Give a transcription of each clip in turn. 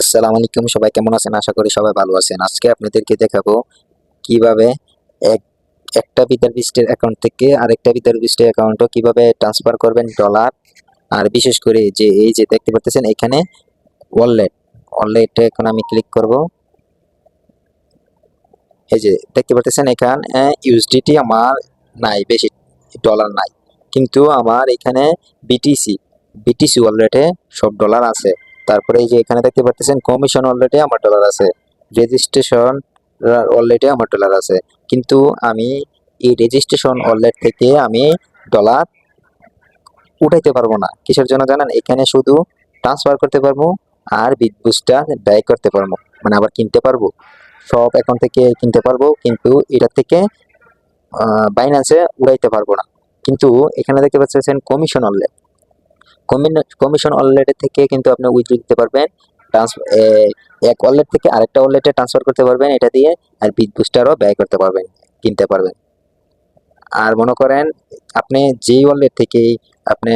আসসালামু আলাইকুম, সবাই কেমন আছেন? আশা করি সবাই ভালো আছেন। আজকে আপনাদেরকে দেখাবো কীভাবে এক, একটা বিদার বিস্টের অ্যাকাউন্ট থেকে আরেকটা বিদার বিস্টের অ্যাকাউন্টও কীভাবে ট্রান্সফার করবেন ডলার আর বিশেষ করে যে এই যে দেখতে পাচ্ছেন, এখানে ওয়ালেট ওয়ালেটে এখন আমি ক্লিক করব। এই যে দেখতে পাচ্ছেন, এখানে ইউএসডিটি আমার নাই, বেশি ডলার নাই। কিন্তু আমার এখানে বিটিসি বিটিসি ওয়ালেটে সব ডলার আছে। তারপরে এই যে এখানে দেখতে পাচ্ছেন কমিশন অলরেডি আমার ডলার আছে। রেজিস্ট্রেশন অলরেডি আমার ডলার আছে। কিন্তু আমি এই রেজিস্ট্রেশন অলরেড থেকে আমি ডলার উঠাইতে পারব না। কিসের জন্য জানেন? এখানে শুধু ট্রান্সফার করতে পারব আর বুস্টার ব্যয় করতে পারব। মানে আবার কিনতে পারব। সব অ্যাকাউন্ট থেকে কিনতে পারব, কিন্তু এটা থেকে বাইন্যান্সে উড়াইতে পারব না। কিন্তু এখানে দেখতে পাচ্ছেন কমিশন অলরেড কমিশন ওয়ালেট থেকে কিন্তু আপনি উইথড্র দিতে পারবেন। এক ওয়ালেট থেকে আরেকটা ওয়ালেটে ট্রান্সফার করতে পারবেন, এটা দিয়ে আর বিট বুস্টারও ব্যয় করতে পারবেন, কিনতে পারবেন। আর মনে করেন, আপনি যেই ওয়ালেট থেকে আপনি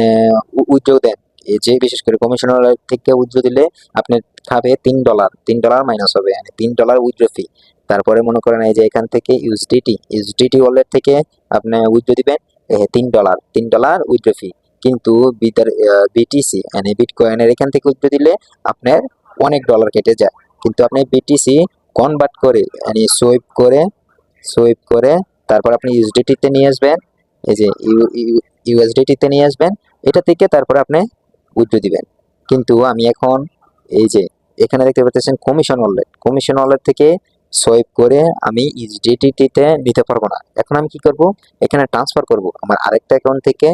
উইথড্র দেন এই যে বিশেষ করে কমিশন ওয়ালেট থেকে উইথড্র দিলে আপনি খাবে তিন ডলার তিন ডলার মাইনাস হবে মানে তিন ডলার উইথড্র ফি তারপরে মনে করেন, এই যে এখান থেকে ইউএসডিটি ইউএসডিটি ওয়ালেট থেকে আপনি উইথড্র দিবেন তিন ডলার তিন ডলার উইথড্র ফি কিন্তু বিটার বিটিসি মানে বিটকয়েনের এখান থেকে উঠতে দিলে আপনার অনেক ডলার কেটে যায়। কিন্তু আপনি বিটিসি কনভার্ট করে মানে সোয়েপ করে সোয়েপ করে তারপর আপনি ইউএসডিটিতে নিয়ে আসবেন। এই যে ইউএসডিটিতে নিয়ে আসবেন। এটা থেকে তারপর আপনি উইথড্র দিবেন। কিন্তু আমি এখন এই যে এখানে দেখতে পাচ্ছেন কমিশন ওয়ালেট কমিশন ওয়ালেট থেকে সোয়েপ করে আমি ইউএসডিটিতে নিতে পারব না। এখন আমি কি করব? এখানে ট্রান্সফার করব। আমার আরেকটা অ্যাকাউন্ট থেকে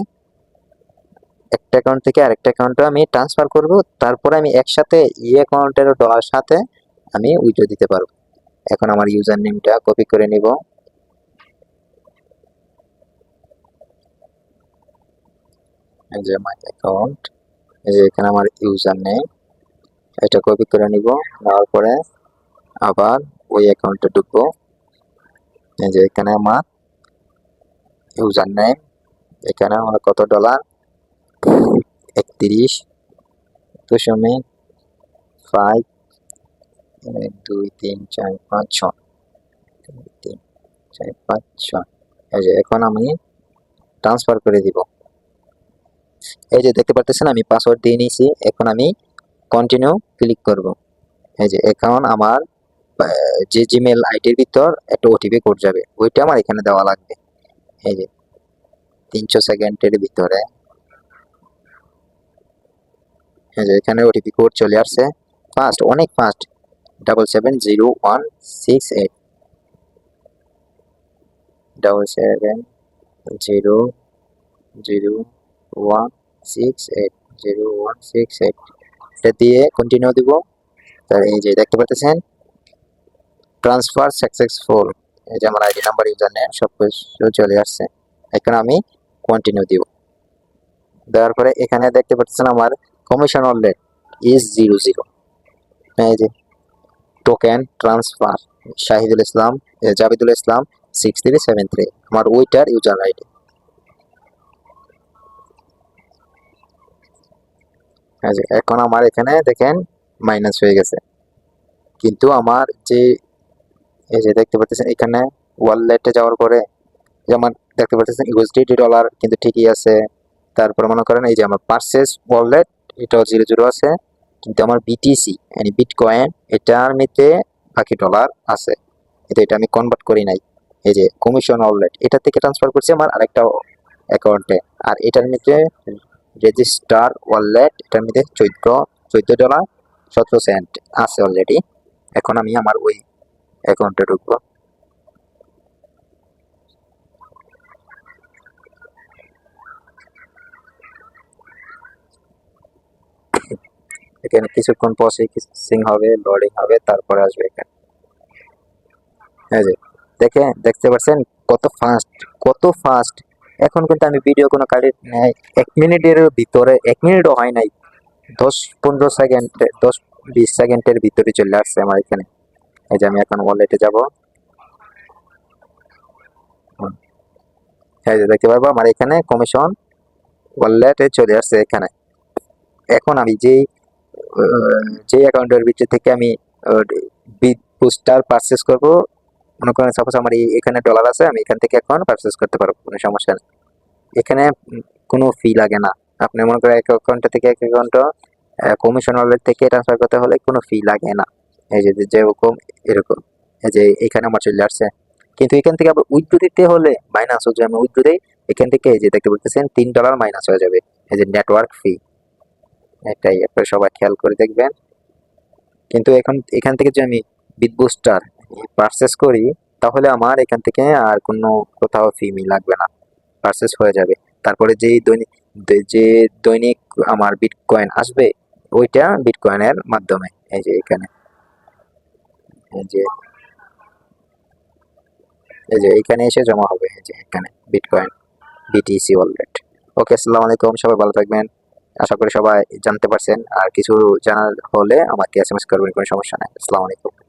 একটা অ্যাকাউন্ট থেকে আরেকটা অ্যাকাউন্টে আমি ট্রান্সফার করব, তারপরে আমি একসাথে ই অ্যাকাউন্টের ডলার সাথে আমি উইথড্র দিতে পারব। এখন আমার ইউজার নেমটা কপি করে নিব। যে মাই অ্যাকাউন্ট এই যে এখানে আমার ইউজার নেম এটা কপি করে নিব, নেওয়ার পরে আবার ওই অ্যাকাউন্টে ঢুকবো। এই যে এখানে আমার ইউজার নেম এখানে আমার কত ডলার একত্রিশ দশমিক ফাইভ দুই তিন চার পাঁচ দুই, তিন চার পাঁচ ছয়। এই যে এখন আমি ট্রান্সফার করে দিব। এই যে দেখতে পারতেছেন আমি পাসওয়ার্ড দিয়ে নিয়েছি। এখন আমি কন্টিনিউ ক্লিক করব। এই যে এখন আমার যে জিমেল আইডির ভিতর একটা ওটিপি কোড যাবে। ওইটা আমার এখানে দেওয়া লাগবে। এই যে তিনশো সেকেন্ডের ভিতরে এই যে এখানে ওটিপি কোড চলে আসছে। ফাস্ট অনেক fast double seven zero one six eight double seven zero zero one six eight zero one six eight এটা দিয়ে কন্টিনিউ দিব। তার এই যে দেখতে পাচ্ছেন? ট্রান্সফার সাকসেসফুল এই যে আমার আইডি নাম্বার ইউজার নেম সব কিছু চলে আসছে। এখন আমি কন্টিনিউ দিব। দেওয়ার পরে এখানে দেখতে পাচ্ছেন আমার commission wallet is zero zero এই যে token transfer Shahidul Islam Jabidul Islam six three seven three আমার ওইটার ইউজার আইডি এখন আমার এখানে দেখেন মাইনাস হয়ে গেছে। কিন্তু আমার যে, এই যে দেখতে পাচ্ছেন এখানে ওয়ালেটে যাওয়ার পরে, যেমন দেখতে পাচ্ছেন ইউএসডিটি ডলার কিন্তু ঠিকই আছে। তারপর মনে করেন এই যে আমার পার্সেস ওয়ালেট এটাও জিরো জিরো আছে, কিন্তু আমার বিটিসি মানে বিটকয়েন এটার মধ্যে বাকি ডলার আছে। কিন্তু এটা আমি কনভার্ট করি নাই। এই যে কমিশন ওয়ালেট এটা থেকে ট্রান্সফার করছি আমার আরেকটা অ্যাকাউন্টে আর এটার মধ্যে রেজিস্টার ওয়ালেট এটার মধ্যে চোদ্দ চোদ্দ ডলার সতেরো সেন্ট আছে অলরেডি এখন আমি আমার ওই অ্যাকাউন্টে ঢুকবো। এখানে কিছুক্ষণ প্রসেসিং হবে লোডিং হবে, তারপরে আসবে এখানে। এই যে, দেখে, দেখতে পাচ্ছেন কত ফাস্ট কত ফাস্ট এখন কিন্তু আমি ভিডিও কোনো নেই। এক মিনিটের ভিতরে, এক মিনিটও হয় নাই। দশ, পনেরো সেকেন্ড দশ, বিশ সেকেন্ডের ভিতরে চলে আসছে আমার এখানে। এই যে আমি এখন ওয়ালেটে যাব। এই যে দেখতে পারব আমার এখানে কমিশন ওয়ালেটে চলে আসছে এখানে। এখন আমি যেই যে অ্যাকাউন্টের ভিতর থেকে আমি বিট বুস্টার পারচেস করব, মনে করেন সাপোজ আমার এখানে ডলার আছে, আমি এখান থেকে এখন পারচেস করতে পারব, কোনো সমস্যা নেই। এখানে কোনো ফি লাগে না। আপনি মনে করেন এক অ্যাকাউন্ট থেকে এক অ্যাকাউন্ট কমিশন ওয়ালেট থেকে ট্রান্সফার করতে হলে কোনো ফি লাগে না। এই যে যেরকম এরকম। এই যে এখানে আমার চলে আসছে। কিন্তু এখান থেকে আবার উইথড্রো দিতে হলে মাইনাস হচ্ছে, আমি উইথড্রো এখান থেকে এই যে দেখতে বলতেছেন তিন ডলার মাইনাস হয়ে যাবে। এই যে নেটওয়ার্ক ফি এটাই আপনারা সবাই খেয়াল করে দেখবেন কিন্তু এখন এখান থেকে যে আমি বিট বুস্টার পারচেস করি তাহলে আমার এখান থেকে আর কোনো কোথাও ফি মি লাগবে না পারচেস হয়ে যাবে তারপরে যেই দৈনিক যে দৈনিক আমার বিটকয়েন আসবে ওইটা বিটকয়েনের মাধ্যমে এই যে এখানে এই যে এই যে এখানে এসে জমা হবে এই যে এখানে বিটকয়েন বিটিসি ওয়ালেট ওকে আসসালামু আলাইকুম সবাই ভালো থাকবেন আশা করি সবাই জানতে পারছেন। আর কিছু জানার হলে আমাকে এস এম এস করবেন, কোনো সমস্যা নেই। আসসালামু আলাইকুম।